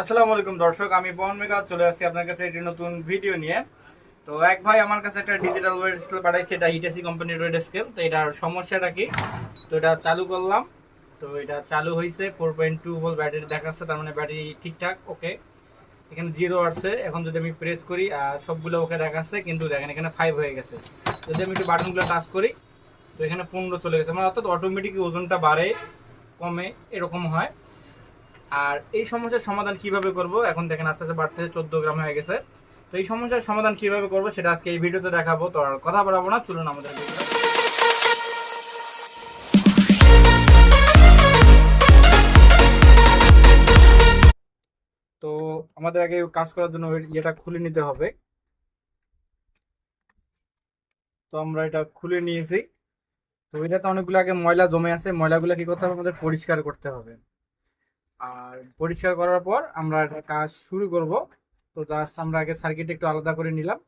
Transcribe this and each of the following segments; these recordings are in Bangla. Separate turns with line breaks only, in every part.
আসসালামু আলাইকুম দর্শক, আমি পবন মেঘা, চলে আসছি আপনার কাছে একটি নতুন ভিডিও নিয়ে। তো এক ভাই আমার কাছে একটা ডিজিটাল ওয়েট স্কেল পাঠাইছে এটা হিটেসি কোম্পানির ওয়েট স্কেল তো এটার সমস্যাটা কি? তো এটা চালু করলাম, তো এটা চালু হয়েছে four point two volt battery দেখাচ্ছে, তার মানে ব্যাটারি ঠিকঠাক ওকে এখানে জিরো আসছে, এখন যদি আমি প্রেস করি আর সবগুলো ওকে দেখাচ্ছে, কিন্তু দেখেন এখানে ফাইভ হয়ে গেছে। যদি আমি একটু বাটনগুলো টাচ করি, তো এখানে পনেরো চলে গেছে মানে অর্থাৎ অটোমেটিক ওজনটা বাড়ে, কমে, এরকম হয়। আর এই সমস্যার সমাধান কীভাবে করব? এখন দেখেন আস্তে আস্তে বাড়তে চোদ্দ গ্রাম হয়ে গেছে। তো এই সমস্যার সমাধান কীভাবে করব সেটা আজকে এই ভিডিওতে দেখাবো। তো আর কথা বলাবো না, চলুন আমাদের তো আমাদের আগে কাজ করার জন্য ইয়েটা খুলে নিতে হবে। তো আমরা এটা খুলে নিয়েছি। তো এটাতে অনেকগুলো আগে ময়লা জমে আছে। ময়লাগুলো কি করতে হবে? আমাদের পরিষ্কার করতে হবে। আর পরিষ্কার করার পর আমরা কাজ শুরু করব। তো জাস্ট আমরা আগে সার্কিট একটু আলাদা করে নিলাম।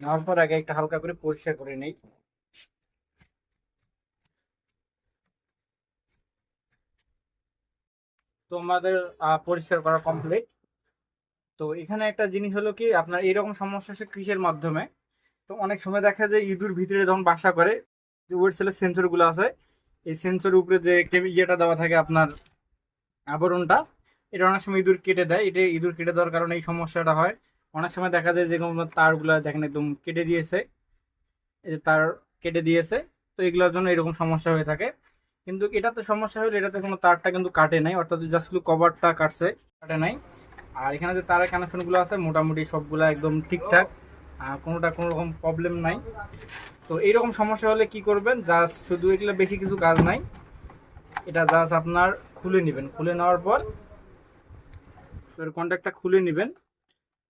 নেওয়ার পর আগে একটা হালকা করে পরিষ্কার করে নেই। তো আমাদের পরিষ্কার করা কমপ্লিট তো এখানে একটা জিনিস হলো কি, আপনার এইরকম সমস্যা হচ্ছে কিসের মাধ্যমে? তো অনেক সময় দেখা যায় ইঁদুর ভিতরে যখন বাসা করে, যে ওয়েট সেলের সেন্সরগুলো আছে এই সেন্সর উপরে যে ইয়েটা দেওয়া থাকে আপনার আবরণটা, এটা অনেক সময় ইঁদুর কেটে দেয়। এটা ইঁদুর কেটে দেওয়ার কারণে এই সমস্যাটা হয়। অনেক সময় দেখা যায় যেরকম আপনার তারগুলো দেখেন একদম কেটে দিয়েছে। এই যে তার কেটে দিয়েছে। তো এগুলোর জন্য এরকম সমস্যা হয়ে থাকে। কিন্তু এটাতে সমস্যা হলে এটাতে কোনো তারটা কিন্তু কাটে নাই। অর্থাৎ জাস্ট শুধু কভারটা কাটছে, কাটে নাই। আর এখানে যে তারের কানেকশনগুলো আছে, মোটামুটি সবগুলো একদম ঠিকঠাক। কোনোটা কোনো রকম প্রবলেম নাই। তো এইরকম সমস্যা হলে কি করবেন? জাস্ট শুধু এগুলো বেশি কিছু কাজ নাই। এটা জাস্ট আপনার খুলে নেবেন। খুলে নেওয়ার পর এর কন্ট্যাক্টটা খুলে নেবেন।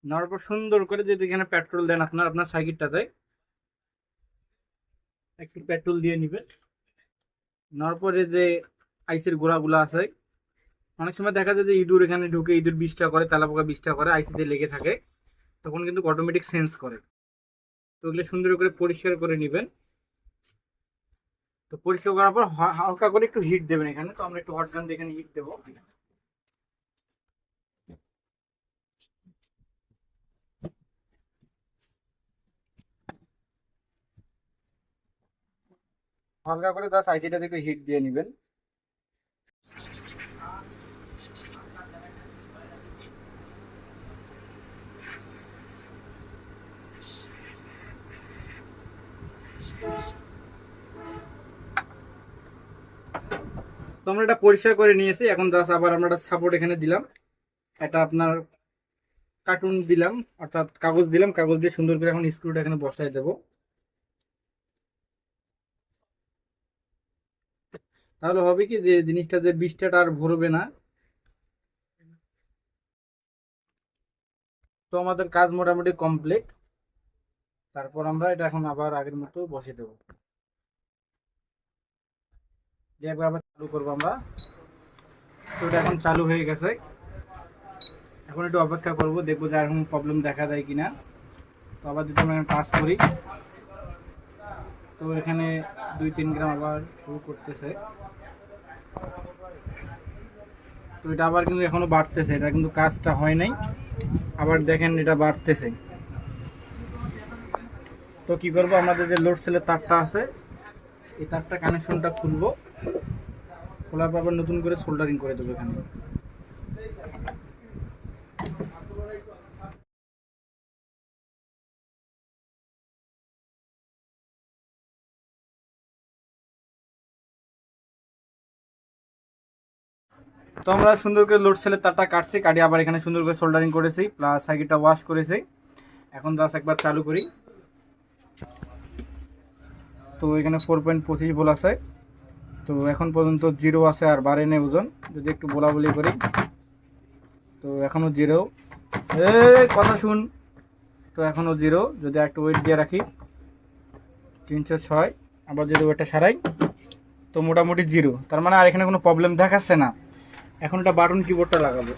নেওয়ার পর সুন্দর করে যদি এখানে পেট্রোল দেন আপনার আপনার সাইকেলটাতে একটু পেট্রোল দিয়ে নেবেন। নেওয়ার পরে যে আইসের গোড়াগুলো আছে, অনেক সময় দেখা যায় যে ইঁদুর এখানে ঢুকে, ইঁদুর বিষটা করে, তেলাপোকা বিষটা করে আইসিতে লেগে থাকে। তখন কিন্তু অটোমেটিক সেন্স করে। তো ওগুলো সুন্দর করে পরিষ্কার করে নেবেন। তো পরিষ্কার করার পর হালকা করে একটু হিট দেবেন এখানে। তো আমরা একটু হট গান দিয়ে হিট দেবো। হালকা করে তার সাইজটাতে একটু হিট দিয়ে নেবেন। তো আমরা এটা পরিষ্কার করে নিয়েছি। এখন জাস্ট আবার আমরা একটা সাপোর্ট এখানে দিলাম। এটা আপনার কার্টুন দিলাম, অর্থাৎ কাগজ দিলাম। কাগজ দিয়ে সুন্দর করে এখন স্ক্রুটা এখানে বসাই দেবো। তাহলে হবে কি যে, জিনিসটা যে বৃষ্টিটা আর ভরবে না। তো আমাদের কাজ মোটামুটি কমপ্লিট তারপর আমরা এটা এখন আবার আগের মতো বসে দেবো। আবার চালু করব আমরা। তো এটা এখন চালু হয়ে গেছে। এখন একটু অপেক্ষা করব, দেখব যে কোনো প্রবলেম দেখা দেয় কিনা। তো আবার যদি আমরা টাচ করি, তো এখানে দুই তিন গ্রাম আবার শুরু করতেছে। তো এটা আবার কিন্তু এখনও বাড়তেছে, এটা কিন্তু কাজটা হয় নাই। আবার দেখেন এটা বাড়তেছে। তো কি করব, আমাদের যে লোড সেলের তারটা আছে এই তারটা কানেকশনটা খুলবো। খোলার পর আবার নতুন করে সোল্ডারিং করে দেবো এখানে। তো আমরা সুন্দর করে লোড সেলের তারটা কাটছি, কাটিয়ে আবার এখানে সুন্দর করে সোল্ডারিং করেছি প্লাস সাইকেলটা ওয়াশ করেছি। এখন জাস্ট একবার চালু করি। তো এখানে ফোর পয়েন্ট পঁচিশ বল আছে। তো এখন পর্যন্ত জিরো আছে আর বাড়ে নেই ওজন। যদি একটু বলা বলি করি, তো এখনও জিরো এ কথা শুন। তো এখনও জিরো যদি একটু ওয়েট দিয়ে রাখি তিনশো ছয়, আবার যদি ওয়েটটা সারাই, তো মোটামুটি জিরো তার মানে আর এখানে কোনো প্রবলেম দেখাচ্ছে না। এখন এটা বাটন কিবোর্ডটা লাগাবো।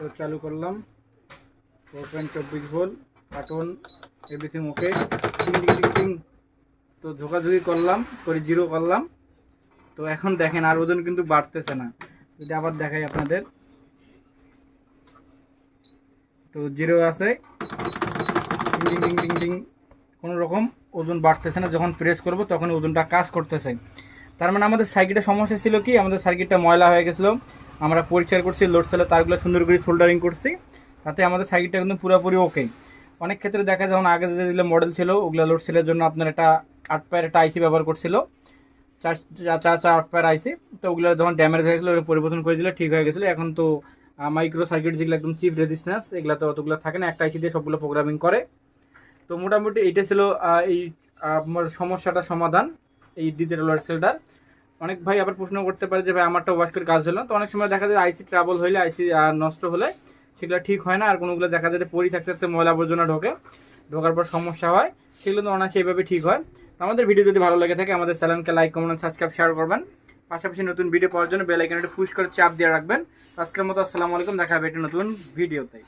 তো চালু করলাম। ফোর চব্বিশ ভোল্ট কার্টুন এভরিথিং ওকে টিং টিং তো ঝোকাঝুকি করলাম, করে জিরো করলাম। তো এখন দেখেন, আর ওজন কিন্তু বাড়তেছে না। যদি আবার দেখাই আপনাদের। তো জিরো আছে। কোনো রকম ওজন বাড়তেছে না। যখন প্রেস করব তখন ওজনটা কাজ করতেছে। তার মানে আমাদের সার্কিটের সমস্যা ছিল কি? আমাদের সার্কিটটা ময়লা হয়ে গেছিল। আমরা পরিষ্কার করছি লোড সেলে তারগুলো সুন্দর করে সোল্ডারিং করছি। তাতে আমাদের সার্কিটটা কিন্তু পুরোপুরি ওকে অনেক ক্ষেত্রে দেখা যায় আগে যে যেগুলো মডেল ছিল, ওগুলো লোড সেলের জন্য আপনার একটা আট পায়ের একটা আইসি ব্যবহার করছিল। চার, চার- চার আট পায়ের আইসি তো ওগুলো যখন ড্যামেজ হয়ে গেছিল পরিবর্তন করে দিলে ঠিক হয়ে গেছিল। এখন তো মাইক্রো সার্কিট যেগুলো একদম চিপ রেজিস্ট্যান্স এগুলো তো অতগুলো থাকে না। একটা আইসি দিয়ে সবগুলো প্রোগ্রামিং করে। তো মোটামুটি এইটা ছিল এই আমার সমস্যাটা সমাধান, এই ডিজিটাল ওয়ার সেলটার অনেক ভাই আবার প্রশ্ন করতে পারে যে, ভাই, আমারটা ওয়াশ করে কাজ হলো। তো অনেক সময় দেখা যায় আইসি ট্রাবল হইলে, আইসি নষ্ট হলে সেগুলো ঠিক হয় না। আর কোনোগুলো দেখা যায় পরি থাকতে থাকতে ময়লা আবর্জনা ঢোকে, ঢোকার পর সমস্যা হয়, সেগুলো তো অনায়াসে এইভাবে ঠিক হয়। তো আমাদের ভিডিও যদি ভালো লাগে থাকে, আমাদের চ্যানেলকে লাইক কমেন্ট সাবস্ক্রাইব শেয়ার করবেন। পাশাপাশি নতুন ভিডিও পাওয়ার জন্য বেল আইকনটা পুশ করে চাপ দিয়ে রাখবেন। আজকের মতো আসসালামু আলাইকুম, দেখা হবে একটা নতুন ভিডিওতে